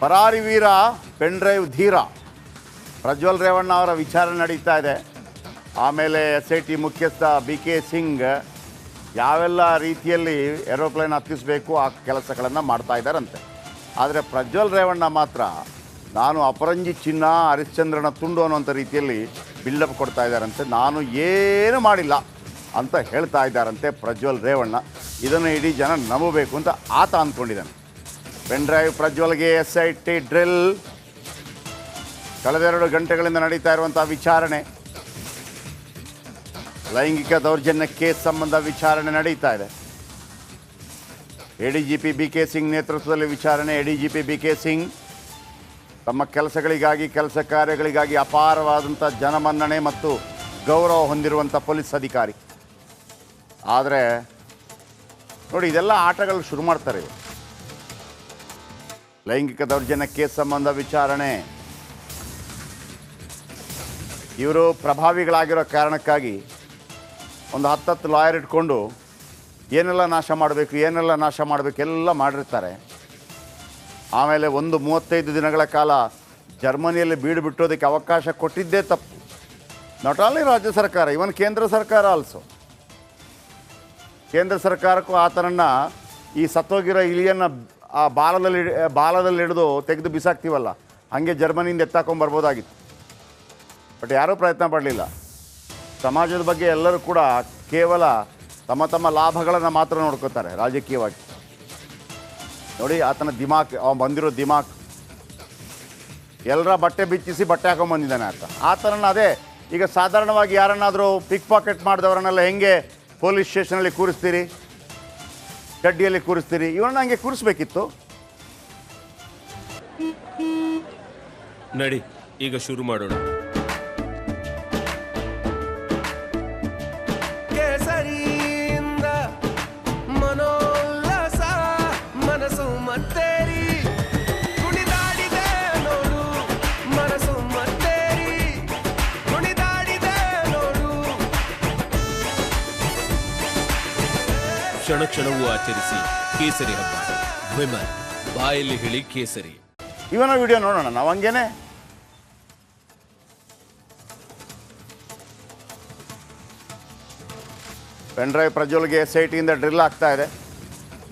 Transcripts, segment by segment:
ಪರಾರಿ ವೀರ, pen drive ಧೀರ. ಪ್ರಜ್ವಲ್ ರೇವಣ್ಣ ಅವರ ವಿಚಾರಣೆ ನಡೀತಾ ಇದೆ. ಆಮೇಲೆ ಎಸ್ ಐ ಟಿ ಮುಖ್ಯಸ್ಥ ಬಿ ಕೆ ಸಿಂಗ್, ಯಾವೆಲ್ಲ ರೀತಿಯಲ್ಲಿ ಏರೋಪ್ಲೇನ್ ಹತ್ತಿಸಬೇಕು, ಆ ಕೆಲಸಗಳನ್ನು ಮಾಡ್ತಾ ಇದ್ದಾರಂತೆ. ಆದರೆ ಪ್ರಜ್ವಲ್ ರೇವಣ್ಣ ಮಾತ್ರ, ನಾನು ಅಪರಂಜಿ ಚಿನ್ನ, ಹರಿಶ್ಚಂದ್ರನ ತುಂಡು ಅನ್ನುವಂಥ ರೀತಿಯಲ್ಲಿ ಬಿಲ್ಡಪ್ ಕೊಡ್ತಾ ಇದ್ದಾರಂತೆ. ನಾನು ಏನು ಮಾಡಿಲ್ಲ ಅಂತ ಹೇಳ್ತಾ ಇದ್ದಾರಂತೆ ಪ್ರಜ್ವಲ್ ರೇವಣ್ಣ. ಇದನ್ನು ಇಡೀ ಜನ ನಂಬಬೇಕು ಅಂತ ಆತ ಅಂದ್ಕೊಂಡಿದ್ದಾನೆ. ಪೆನ್ ಡ್ರೈವ್ ಪ್ರಜ್ವಲ್ಗೆ ಎಸ್ ಐ ಟಿ ಡ್ರಿಲ್. ಕಳೆದೆರಡು ಗಂಟೆಗಳಿಂದ ನಡೀತಾ ಇರುವಂತಹ ವಿಚಾರಣೆ. ಲೈಂಗಿಕ ದೌರ್ಜನ್ಯ ಕೇಸ್ ಸಂಬಂಧ ವಿಚಾರಣೆ ನಡೀತಾ ಇದೆ. ಎಡಿಜಿಪಿ ಬಿ ಕೆ ಸಿಂಗ್ ನೇತೃತ್ವದಲ್ಲಿ ವಿಚಾರಣೆ. ಎಡಿಜಿಪಿ ಬಿ ಕೆ ಸಿಂಗ್ ತಮ್ಮ ಕೆಲಸಗಳಿಗಾಗಿ, ಕೆಲಸ ಕಾರ್ಯಗಳಿಗಾಗಿ ಅಪಾರವಾದಂಥ ಜನಮನ್ನಣೆ ಮತ್ತು ಗೌರವ ಹೊಂದಿರುವಂಥ ಪೊಲೀಸ್ ಅಧಿಕಾರಿ. ಆದರೆ ನೋಡಿ, ಇದೆಲ್ಲ ಆಟಗಳು ಶುರು ಮಾಡ್ತಾರೆ ಲೈಂಗಿಕ ದೌರ್ಜನ್ಯಕ್ಕೆ ಸಂಬಂಧ ವಿಚಾರಣೆ. ಇವರು ಪ್ರಭಾವಿಗಳಾಗಿರೋ ಕಾರಣಕ್ಕಾಗಿ ಒಂದು ಹತ್ತತ್ತು ಲಾಯರ್ ಇಟ್ಕೊಂಡು ಏನೆಲ್ಲ ನಾಶ ಮಾಡಬೇಕು, ಏನೆಲ್ಲ ನಾಶ ಮಾಡಬೇಕು ಎಲ್ಲ ಮಾಡಿರ್ತಾರೆ. ಆಮೇಲೆ ಒಂದು ಮೂವತ್ತೈದು ದಿನಗಳ ಕಾಲ ಜರ್ಮನಿಯಲ್ಲಿ ಬೀಡು ಬಿಟ್ಟೋದಕ್ಕೆ ಅವಕಾಶ ಕೊಟ್ಟಿದ್ದೇ ತಪ್ಪು. ನಾಟ್ ಆನ್ಲಿ ರಾಜ್ಯ ಸರ್ಕಾರ ಇವನ್ ಕೇಂದ್ರ ಸರ್ಕಾರ ಆಲ್ಸೋ ಕೇಂದ್ರ ಸರ್ಕಾರಕ್ಕೂ ಆತನನ್ನು ಈ ಸತ್ತೋಗಿರೋ ಇಲಿಯನ್ನು ಆ ಬಾಲದಲ್ಲಿ ಬಾಲದಲ್ಲಿ ಹಿಡಿದು ತೆಗೆದು ಬಿಸಾಕ್ತೀವಲ್ಲ, ಹಾಗೆ ಜರ್ಮನಿಯಿಂದ ಎತ್ತಾಕೊಂಬರ್ಬೋದಾಗಿತ್ತು ಬಟ್ ಯಾರೂ ಪ್ರಯತ್ನ ಪಡಲಿಲ್ಲ. ಸಮಾಜದ ಬಗ್ಗೆ ಎಲ್ಲರೂ ಕೂಡ ಕೇವಲ ತಮ್ಮ ತಮ್ಮ ಲಾಭಗಳನ್ನು ಮಾತ್ರ ನೋಡ್ಕೋತಾರೆ, ರಾಜಕೀಯವಾಗಿ. ನೋಡಿ, ಆತನ ದಿಮಾಕ್ ಅವ ಬಂದಿರೋ ದಿಮಾಕ್. ಎಲ್ಲರ ಬಟ್ಟೆ ಬಿಚ್ಚಿಸಿ ಬಟ್ಟೆ ಹಾಕೊಂಡ್ಬಂದಿದ್ದಾನೆ ಆತ. ಆತನನ್ನು ಅದೇ, ಈಗ ಸಾಧಾರಣವಾಗಿ ಯಾರನ್ನಾದರೂ ಪಿಕ್ ಪಾಕೆಟ್ ಮಾಡಿದವರನ್ನೆಲ್ಲ ಹೆಂಗೆ ಪೊಲೀಸ್ ಸ್ಟೇಷನಲ್ಲಿ ಕೂರಿಸ್ತೀರಿ? ಕಡ್ಡಿಯಲ್ಲಿ ಕೂರಿಸ್ತೀರಿ. ಇವನ್ನ ಹಂಗೆ ಕೂರಿಸ್ಬೇಕಿತ್ತು. ನಡಿ ಈಗ ಶುರು ಮಾಡೋಣ. ಕ್ಷಣ ಕ್ಷಣವೂ ಆಚರಿಸಿ ಕೇಸರಿ ಹಬ್ಬ. ವಿಮಲ್, ಬಾಯಲ್ಲಿ ಹೇಳಿ ಕೇಸರಿ. ಇವನ ವಿಡಿಯೋ ನೋಡೋಣ, ನಾವು ಹಂಗೇನೆ? ಪೆನ್ಡ್ರೈವ್ ಪ್ರಜ್ವಲ್ಗೆ ಎಸ್ ಐ ಟಿಯಿಂದ ಡ್ರಿಲ್ ಆಗ್ತಾ ಇದೆ.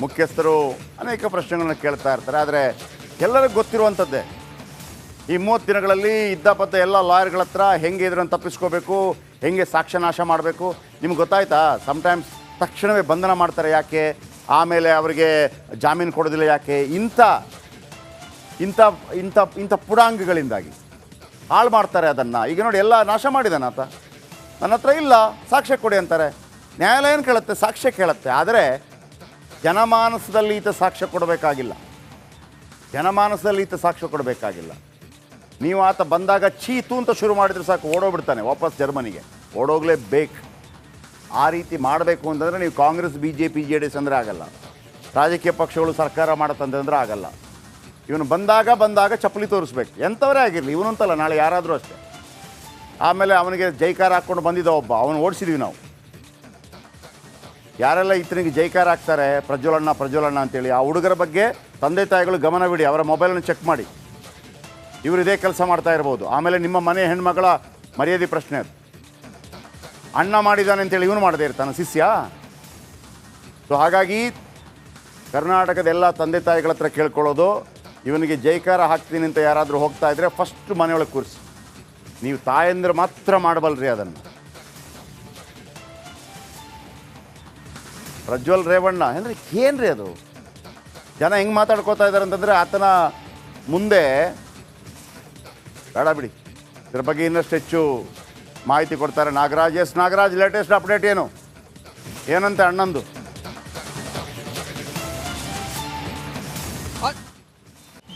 ಮುಖ್ಯಸ್ಥರು ಅನೇಕ ಪ್ರಶ್ನೆಗಳನ್ನ ಕೇಳ್ತಾ ಇರ್ತಾರೆ, ಆದರೆ ಎಲ್ಲರಿಗೂ ಗೊತ್ತಿರುವಂಥದ್ದೇ ಈ ಮೂವತ್ತು ದಿನಗಳಲ್ಲಿ ಇದ್ದ ಪದ್ದ ಎಲ್ಲ ಲಾಯರ್ಗಳ ಹತ್ರ ಹೆಂಗೆ ಇದ್ರನ್ನು ತಪ್ಪಿಸ್ಕೋಬೇಕು, ಹೆಂಗೆ ಸಾಕ್ಷ್ಯ ನಾಶ ಮಾಡಬೇಕು, ನಿಮ್ಗೆ ಗೊತ್ತಾಯ್ತಾ? ಸಮ್ಟೈಮ್ಸ್ ತಕ್ಷಣವೇ ಬಂಧನ ಮಾಡ್ತಾರೆ ಯಾಕೆ? ಆಮೇಲೆ ಅವರಿಗೆ ಜಾಮೀನು ಕೊಡೋದಿಲ್ಲ ಯಾಕೆ? ಇಂಥ ಇಂಥ ಇಂಥ ಇಂಥ ಪುಡಾಂಗಗಳಿಂದಾಗಿ ಹಾಳು ಮಾಡ್ತಾರೆ ಅದನ್ನು. ಈಗ ನೋಡಿ, ಎಲ್ಲ ನಾಶ ಮಾಡಿದಾನೆ ಆತ. ನನ್ನ ಹತ್ರ ಇಲ್ಲ, ಸಾಕ್ಷ್ಯ ಕೊಡಿ ಅಂತಾರೆ. ನ್ಯಾಯಾಲಯ ಏನು ಕೇಳುತ್ತೆ? ಸಾಕ್ಷ್ಯ ಕೇಳುತ್ತೆ. ಆದರೆ ಜನಮಾನಸದಲ್ಲಿ ಈತ ಸಾಕ್ಷ್ಯ ಕೊಡಬೇಕಾಗಿಲ್ಲ. ಜನಮಾನಸದಲ್ಲಿ ಈತ ಸಾಕ್ಷ್ಯ ಕೊಡಬೇಕಾಗಿಲ್ಲ. ನೀವು ಆತ ಬಂದಾಗ ಚೀತು ಅಂತ ಶುರು ಮಾಡಿದರೆ ಸಾಕು, ಓಡೋಗ್ಬಿಡ್ತಾನೆ ವಾಪಸ್ ಜರ್ಮನಿಗೆ. ಓಡೋಗ್ಲೇಬೇಕು. ಆ ರೀತಿ ಮಾಡಬೇಕು ಅಂತಂದರೆ ನೀವು Congress B J P J D S ಅಂದರೆ ಆಗಲ್ಲ. ರಾಜಕೀಯ ಪಕ್ಷಗಳು ಸರ್ಕಾರ ಮಾಡತ್ತಂತಂದ್ರೆ ಆಗಲ್ಲ. ಇವನು ಬಂದಾಗ ಬಂದಾಗ ಚಪ್ಪಲಿ ತೋರಿಸ್ಬೇಕು. ಎಂಥವರೇ ಆಗಿರಲಿ, ಇವನಂತಲ್ಲ, ನಾಳೆ ಯಾರಾದರೂ ಅಷ್ಟೇ. ಆಮೇಲೆ ಅವನಿಗೆ ಜೈಕಾರ ಹಾಕ್ಕೊಂಡು ಬಂದಿದ್ದ ಒಬ್ಬ, ಅವನು ಓಡಿಸಿದ್ವಿ ನಾವು. ಯಾರೆಲ್ಲ ಈತನಿಗೆ ಜೈಕಾರ ಹಾಕ್ತಾರೆ, ಪ್ರಜ್ವಲಣ್ಣ ಪ್ರಜ್ವಲಣ್ಣ ಅಂತೇಳಿ, ಆ ಹುಡುಗರ ಬಗ್ಗೆ ತಂದೆ ತಾಯಿಗಳು ಗಮನ ಬಿಡಿ, ಅವರ ಮೊಬೈಲನ್ನು ಚೆಕ್ ಮಾಡಿ. ಇವರು ಇದೇ ಕೆಲಸ ಮಾಡ್ತಾ ಇರ್ಬೋದು. ಆಮೇಲೆ ನಿಮ್ಮ ಮನೆ ಹೆಣ್ಮಗಳ ಮರ್ಯಾದೆ ಪ್ರಶ್ನೆ ಅದು. ಅಣ್ಣ ಮಾಡಿದ್ದಾನೆ ಅಂತೇಳಿ ಇವನು ಮಾಡದೇ ಇರ್ತಾನೆ, ಶಿಷ್ಯ? ಸೊ ಹಾಗಾಗಿ ಕರ್ನಾಟಕದ ಎಲ್ಲ ತಂದೆ ತಾಯಿಗಳ ಹತ್ರ ಕೇಳ್ಕೊಳ್ಳೋದು, ಇವನಿಗೆ ಜೈಕಾರ ಹಾಕ್ತೀನಿ ಅಂತ ಯಾರಾದರೂ ಹೋಗ್ತಾ ಇದ್ರೆ ಫಸ್ಟ್ ಮನೆಯೊಳಗೆ ಕೂರಿಸಿ. ನೀವು ತಾಯಂದ್ರೆ ಮಾತ್ರ ಮಾಡಬಲ್ರಿ ಅದನ್ನು. ಪ್ರಜ್ವಲ್ ರೇವಣ್ಣ ಅಂದರೆ ಏನ್ರಿ ಅದು? ಜನ ಹೆಂಗೆ ಮಾತಾಡ್ಕೋತಾ ಇದ್ದಾರೆ ಅಂತಂದರೆ ಆತನ ಮುಂದೆ, ಬೇಡ ಬಿಡಿ. ಇದ್ರ ಬಗ್ಗೆ ಇನ್ನಷ್ಟು ಹೆಚ್ಚು ಮಾಹಿತಿ ಕೊಡ್ತಾರೆ. Nagaraj, S Nagaraj latest update ಏನು? ಏನಂತೆ ಅಣ್ಣಂದು?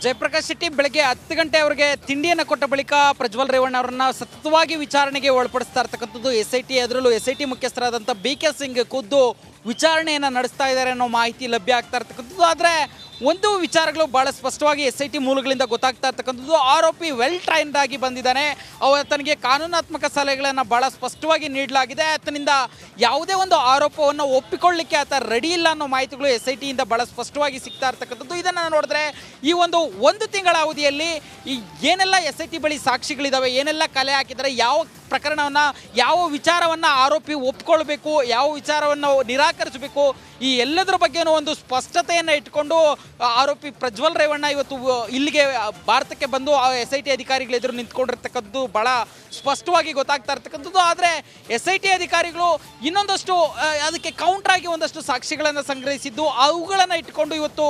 ಜಯಪ್ರಕಾಶ್ ಶೆಟ್ಟಿ, ಬೆಳಗ್ಗೆ ಹತ್ತು ಗಂಟೆ ಅವರಿಗೆ ತಿಂಡಿಯನ್ನು ಕೊಟ್ಟ ಬಳಿಕ ಪ್ರಜ್ವಲ್ ರೇವಣ್ಣ ಅವರನ್ನು ಸತತವಾಗಿ ವಿಚಾರಣೆಗೆ ಒಳಪಡಿಸ್ತಾ ಇರ್ತಕ್ಕಂಥದ್ದು ಎಸ್ ಐ ಟಿ ಅದರಲ್ಲೂ ಎಸ್ ಐ ಟಿ ಮುಖ್ಯಸ್ಥರಾದಂಥ ಬಿ ಕೆ ಸಿಂಗ್ ಖುದ್ದು ವಿಚಾರಣೆಯನ್ನು ನಡೆಸ್ತಾ ಇದ್ದಾರೆ ಅನ್ನೋ ಮಾಹಿತಿ ಲಭ್ಯ ಆಗ್ತಾ ಇರ್ತಕ್ಕಂಥದ್ದು. ಆದರೆ ಒಂದು ವಿಚಾರಗಳು ಬಹಳ ಸ್ಪಷ್ಟವಾಗಿ ಎಸ್ ಐ ಟಿ ಮೂಲಗಳಿಂದ ಗೊತ್ತಾಗ್ತಾ ಇರ್ತಕ್ಕಂಥದ್ದು. ಆರೋಪಿ ವೆಲ್ ಟ್ರೈನ್ಡ್ ಆಗಿ ಬಂದಿದ್ದಾನೆ. ಆತನಿಗೆ ಕಾನೂನಾತ್ಮಕ ಸಲಹೆಗಳನ್ನು ಬಹಳ ಸ್ಪಷ್ಟವಾಗಿ ನೀಡಲಾಗಿದೆ. ಆತನಿಂದ ಯಾವುದೇ ಒಂದು ಆರೋಪವನ್ನು ಒಪ್ಪಿಕೊಳ್ಳಿಕ್ಕೆ ಆತ ರೆಡಿ ಇಲ್ಲ ಅನ್ನೋ ಮಾಹಿತಿಗಳು ಎಸ್ ಐ ಟಿಯಿಂದ ಬಹಳ ಸ್ಪಷ್ಟವಾಗಿ ಸಿಗ್ತಾ ಇರ್ತಕ್ಕಂಥದ್ದು. ಇದನ್ನು ನೋಡಿದ್ರೆ ಈ ಒಂದು ಒಂದು ತಿಂಗಳ ಅವಧಿಯಲ್ಲಿ ಈ ಏನೆಲ್ಲ ಎಸ್ ಐ ಟಿ ಬಳಿ ಸಾಕ್ಷಿಗಳಿದಾವೆ, ಏನೆಲ್ಲ ಕಲೆ ಹಾಕಿದರೆ ಯಾವ ಪ್ರಕರಣವನ್ನು ಯಾವ ವಿಚಾರವನ್ನು ಆರೋಪಿ ಒಪ್ಕೊಳ್ಬೇಕು, ಯಾವ ವಿಚಾರವನ್ನು ನಿರಾಕರಿಸಬೇಕು, ಈ ಎಲ್ಲದರ ಬಗ್ಗೆ ಒಂದು ಸ್ಪಷ್ಟತೆಯನ್ನು ಇಟ್ಕೊಂಡು ಆರೋಪಿ ಪ್ರಜ್ವಲ್ ರೇವಣ್ಣ ಇವತ್ತು ಇಲ್ಲಿಗೆ ಭಾರತಕ್ಕೆ ಬಂದು ಎಸ್ ಐ ಟಿ ಅಧಿಕಾರಿಗಳೆದುರು ನಿಂತ್ಕೊಂಡಿರ್ತಕ್ಕಂಥದ್ದು ಬಹಳ ಸ್ಪಷ್ಟವಾಗಿ ಗೊತ್ತಾಗ್ತಾ ಇರ್ತಕ್ಕಂಥದ್ದು. ಆದರೆ ಎಸ್ ಐ ಟಿ ಅಧಿಕಾರಿಗಳು ಇನ್ನೊಂದಷ್ಟು ಅದಕ್ಕೆ ಕೌಂಟರ್ ಆಗಿ ಒಂದಷ್ಟು ಸಾಕ್ಷಿಗಳನ್ನು ಸಂಗ್ರಹಿಸಿದ್ದು. ಅವುಗಳನ್ನು ಇಟ್ಕೊಂಡು ಇವತ್ತು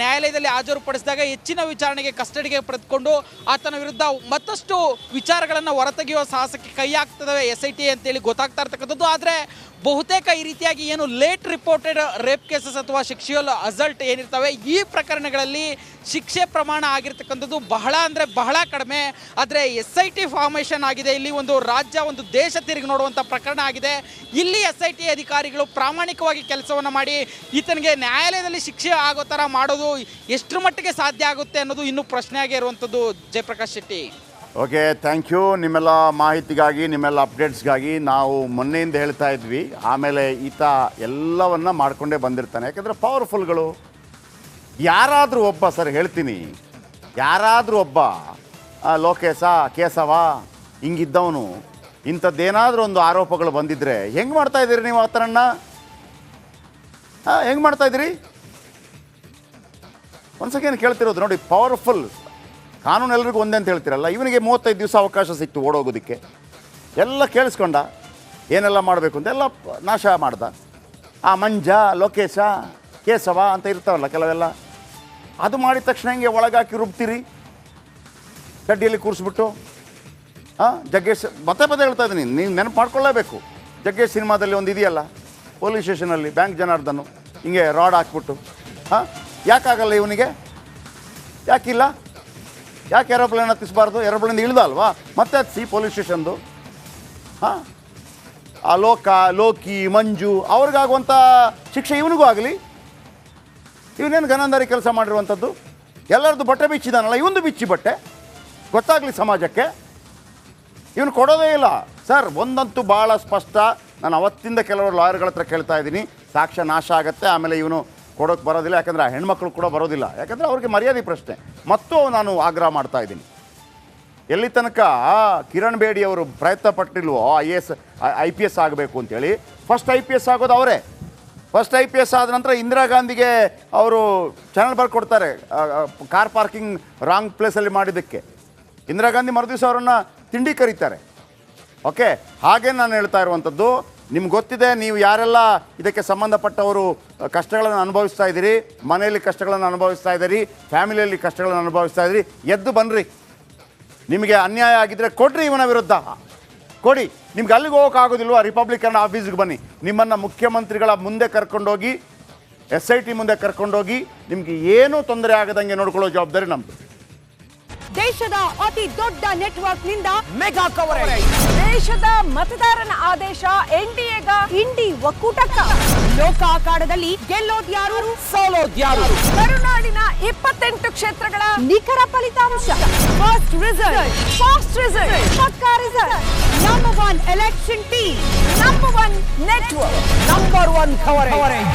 ನ್ಯಾಯಾಲಯದಲ್ಲಿ ಹಾಜರುಪಡಿಸಿದಾಗ ಹೆಚ್ಚಿನ ವಿಚಾರಣೆಗೆ ಕಸ್ಟಡಿಗೆ ಪಡೆದುಕೊಂಡು ಆತನ ವಿರುದ್ಧ ಮತ್ತಷ್ಟು ವಿಚಾರಗಳನ್ನು ಹೊರತೆಗೆಯುವ ಸಾಹಸಕ್ಕೆ ಕೈ ಹಾಕ್ತದವೆ ಎಸ್ ಐ ಟಿ ಅಂತೇಳಿ ಗೊತ್ತಾಗ್ತಾ ಇರ್ತಕ್ಕಂಥದ್ದು. ಆದರೆ ಬಹುತೇಕ ಈ ರೀತಿಯಾಗಿ ಏನು ಲೇಟ್ ರಿಪೋರ್ಟೆಡ್ ರೇಪ್ ಕೇಸಸ್ ಅಥವಾ ಶಿಕ್ಷೆಯಲ್ ಅಸಲ್ಟ್ ಏನಿರ್ತವೆ, ಈ ಪ್ರಕರಣಗಳಲ್ಲಿ ಶಿಕ್ಷೆ ಪ್ರಮಾಣ ಆಗಿರ್ತಕ್ಕಂಥದ್ದು ಬಹಳ ಅಂದರೆ ಬಹಳ ಕಡಿಮೆ. ಆದರೆ ಎಸ್ ಐ ಟಿ ಫಾರ್ಮೇಷನ್ ಆಗಿದೆ, ಇಲ್ಲಿ ಒಂದು ರಾಜ್ಯ, ಒಂದು ದೇಶ ತಿರುಗಿ ನೋಡುವಂಥ ಪ್ರಕರಣ ಆಗಿದೆ. ಇಲ್ಲಿ ಎಸ್ ಐ ಟಿ ಅಧಿಕಾರಿಗಳು ಪ್ರಾಮಾಣಿಕವಾಗಿ ಕೆಲಸವನ್ನು ಮಾಡಿ, ಈತನಿಗೆ ನ್ಯಾಯಾಲಯದಲ್ಲಿ ಶಿಕ್ಷೆ ಆಗೋ ಥರ ಮಾಡೋದು ಎಷ್ಟರ ಮಟ್ಟಿಗೆ ಸಾಧ್ಯ ಆಗುತ್ತೆ ಅನ್ನೋದು ಇನ್ನೂ ಪ್ರಶ್ನೆಯಾಗಿ ಇರುವಂಥದ್ದು. Jayaprakash Shetty. Okay thank you ನಿಮ್ಮೆಲ್ಲ ಮಾಹಿತಿಗಾಗಿ ನಿಮ್ಮೆಲ್ಲ ಅಪ್ಡೇಟ್ಸ್ಗಾಗಿ ನಾವು ಮೊನ್ನೆಯಿಂದ ಹೇಳ್ತಾ ಇದ್ವಿ. ಆಮೇಲೆ ಈತ ಎಲ್ಲವನ್ನ ಮಾಡಿಕೊಂಡೇ ಬಂದಿರ್ತಾನೆ. ಯಾಕಂದರೆ ಪವರ್ಫುಲ್ಗಳು ಯಾರಾದರೂ ಒಬ್ಬ ಸರ್ ಹೇಳ್ತೀನಿ. ಯಾರಾದರೂ ಒಬ್ಬ ಆ, ಲೋಕೇಶ ಕೇಶವ ಹಿಂಗಿದ್ದವನು ಇಂಥದ್ದೇನಾದರೂ ಒಂದು ಆರೋಪಗಳು ಬಂದಿದ್ದರೆ ಹೆಂಗೆ ಮಾಡ್ತಾ ಇದ್ದೀರಿ ನೀವು ಆತನನ್ನ? ಹಾಂ ಹೆಂಗೆ ಮಾಡ್ತಾ ಇದ್ದೀರಿ? ಒಂದು ಸೆಕೆಂಡ್ ಕೇಳ್ತಿರೋದು ನೋಡಿ ಪವರ್ಫುಲ್ ಕಾನೂನು ಎಲ್ರಿಗೂ ಒಂದೇ ಅಂತ ಹೇಳ್ತಿರಲ್ಲ, ಇವನಿಗೆ ಮೂವತ್ತೈದು ದಿವಸ ಅವಕಾಶ ಸಿಕ್ತು ಓಡೋಗೋದಕ್ಕೆ. ಎಲ್ಲ ಕೇಳಿಸ್ಕೊಂಡ, ಏನೆಲ್ಲ ಮಾಡಬೇಕು ಅಂತ ಎಲ್ಲ ನಾಶ ಮಾಡ್ದ. ಆ ಮಂಜ, ಲೋಕೇಶ, ಕೇಶವ ಅಂತ ಇರ್ತಾವಲ್ಲ ಕೆಲವೆಲ್ಲ. ಅದು ಮಾಡಿದ ತಕ್ಷಣ ಹಿಂಗೆ ಒಳಗಾಕಿ ರುಬ್ತೀರಿ? ಚಡ್ಡಿಯಲ್ಲಿ ಕೂರಿಸ್ಬಿಟ್ಟು ಹಾಂ ಜಗ್ಗೇಶ್, ಮತ್ತೆ ಪದೇ ಹೇಳ್ತಾ ಇದ್ದೀನಿ ನೀವು ನೆನಪು ಮಾಡ್ಕೊಳ್ಳೇಬೇಕು. ಜಗ್ಗೇಶ್ ಸಿನಿಮಾದಲ್ಲಿ ಒಂದು ಇದೆಯಲ್ಲ, ಪೊಲೀಸ್ ಸ್ಟೇಷನಲ್ಲಿ ಬ್ಯಾಂಕ್ ಜನಾರ್ದನು, ಹಿಂಗೆ ರಾಡ್ ಹಾಕ್ಬಿಟ್ಟು ಹಾಂ ಯಾಕಾಗಲ್ಲ ಇವನಿಗೆ? ಯಾಕಿಲ್ಲ? ಯಾಕೆ ಏರೋಪ್ಲೇನ್ ಹತ್ತಿಸಬಾರ್ದು? ಏರೋಪ್ಲೇನ್ ಇಳ್ದ ಅಲ್ವಾ? ಮತ್ತೆ ಹತ್ತಿಸಿ ಪೊಲೀಸ್ ಸ್ಟೇಷನ್ದು ಹಾಂ? ಆ ಲೋಕ, ಲೋಕಿ, ಮಂಜು ಅವ್ರಿಗಾಗುವಂಥ ಶಿಕ್ಷೆ ಇವನಿಗೂ ಆಗಲಿ. ಇವನೇನು ಗನಂದಾರಿ ಕೆಲಸ ಮಾಡಿರುವಂಥದ್ದು? ಎಲ್ಲರದ್ದು ಬಟ್ಟೆ ಬಿಚ್ಚಿದಾನಲ್ಲ ಇವನು ಬಿಚ್ಚಿ ಬಟ್ಟೆ. ಗೊತ್ತಾಗಲಿ ಸಮಾಜಕ್ಕೆ. ಇವನು ಕೊಡೋದೇ ಇಲ್ಲ. ಸರ್, ಒಂದಂತೂ ಭಾಳ ಸ್ಪಷ್ಟ. ನಾನು ಅವತ್ತಿಂದ ಕೆಲವರು ಲಾಯರ್ಗಳ ಹತ್ರ ಕೇಳ್ತಾ ಇದ್ದೀನಿ. ಸಾಕ್ಷ್ಯ ನಾಶ ಆಗುತ್ತೆ. ಆಮೇಲೆ ಇವನು ಕೊಡೋಕ್ಕೆ ಬರೋದಿಲ್ಲ. ಯಾಕಂದರೆ ಆ ಹೆಣ್ಮಕ್ಳು ಕೂಡ ಬರೋದಿಲ್ಲ. ಯಾಕಂದರೆ ಅವ್ರಿಗೆ ಮರ್ಯಾದೆ ಪ್ರಶ್ನೆ. ಮತ್ತು ನಾನು ಆಗ್ರಹ ಮಾಡ್ತಾ ಇದ್ದೀನಿ. ಎಲ್ಲಿ ತನಕ ಕಿರಣ್ ಬೇಡಿ ಅವರು ಪ್ರಯತ್ನ ಪಟ್ಟಿಲ್ವೋ I S, I P S ಆಗಬೇಕು ಅಂತೇಳಿ ಫಸ್ಟ್ ಐ ಪಿ ಎಸ್ ಆಗೋದು ಅವರೇ. ಫಸ್ಟ್ ಐ ಪಿ ಎಸ್ ಆದ ನಂತರ ಇಂದಿರಾ ಗಾಂಧಿಗೆ ಅವರು ಚಾನಲ್ ಬರ್ಕೊಡ್ತಾರೆ ಕಾರ್ ಪಾರ್ಕಿಂಗ್ ರಾಂಗ್ ಪ್ಲೇಸಲ್ಲಿ ಮಾಡಿದ್ದಕ್ಕೆ. ಇಂದಿರಾ ಗಾಂಧಿ ಮರುದಿವಸ ಅವರನ್ನು ತಿಂಡಿ ಕರೀತಾರೆ. ಓಕೆ ಹಾಗೆ ನಾನು ಹೇಳ್ತಾ ಇರುವಂಥದ್ದು ನಿಮ್ಗೆ ಗೊತ್ತಿದೆ, ನೀವು ಯಾರೆಲ್ಲ ಇದಕ್ಕೆ ಸಂಬಂಧಪಟ್ಟವರು ಕಷ್ಟಗಳನ್ನು ಅನುಭವಿಸ್ತಾ ಇದ್ದೀರಿ, ಮನೆಯಲ್ಲಿ ಕಷ್ಟಗಳನ್ನು ಅನುಭವಿಸ್ತಾ ಇದ್ದೀರಿ, ಫ್ಯಾಮಿಲಿಯಲ್ಲಿ ಕಷ್ಟಗಳನ್ನು ಅನುಭವಿಸ್ತಾ ಇದ್ದೀರಿ, ಎದ್ದು ಬನ್ನಿರಿ. ನಿಮಗೆ ಅನ್ಯಾಯ ಆಗಿದ್ದರೆ ಕೊಡ್ರಿ ಇವನ ವಿರುದ್ಧ. ಕೊಡಿ. ನಿಮ್ಗೆ ಅಲ್ಲಿಗೆ ಹೋಗೋಕ್ಕಾಗೋದಿಲ್ವ ರಿಪಬ್ಲಿಕನ್ ಆಫೀಸ್ಗೆ ಬನ್ನಿ. ನಿಮ್ಮನ್ನು ಮುಖ್ಯಮಂತ್ರಿಗಳ ಮುಂದೆ ಕರ್ಕೊಂಡೋಗಿ ಎಸ್ ಐ ಟಿ ಮುಂದೆ ಕರ್ಕೊಂಡೋಗಿ, ನಿಮಗೆ ಏನೂ ತೊಂದರೆ ಆಗದಂಗೆ ನೋಡ್ಕೊಳ್ಳೋ ಜವಾಬ್ದಾರಿ ನಮ್ಮದು ದೇಶದ ಅತಿ ದೊಡ್ಡ ನೆಟ್ವರ್ಕ್ನಿಂದ ಮೆಗಾ ಕವರೇಜ್ ದೇಶದ ಮತದಾರನ ಆದೇಶ ಎನ್ಡಿಎಗ ಇಂಡಿ ಒಕ್ಕೂಟಕ್ಕ. ಲೋಕ ಅಖಾಡದಲ್ಲಿ ಗೆಲ್ಲೋದ್ಯಾರು ಸೋಲೋದ್ಯಾರು ಕರುನಾಡಿನ ಇಪ್ಪತ್ತೆಂಟು ಕ್ಷೇತ್ರಗಳ ನಿಖರ ಫಲಿತಾಂಶ. ಫಸ್ಟ್ ರಿಸಲ್ಟ್ ಫಾಸ್ಟ್ ರಿಸಲ್ಟ್ ಪಕ್ಕಾ result number one election team number one network number one coverage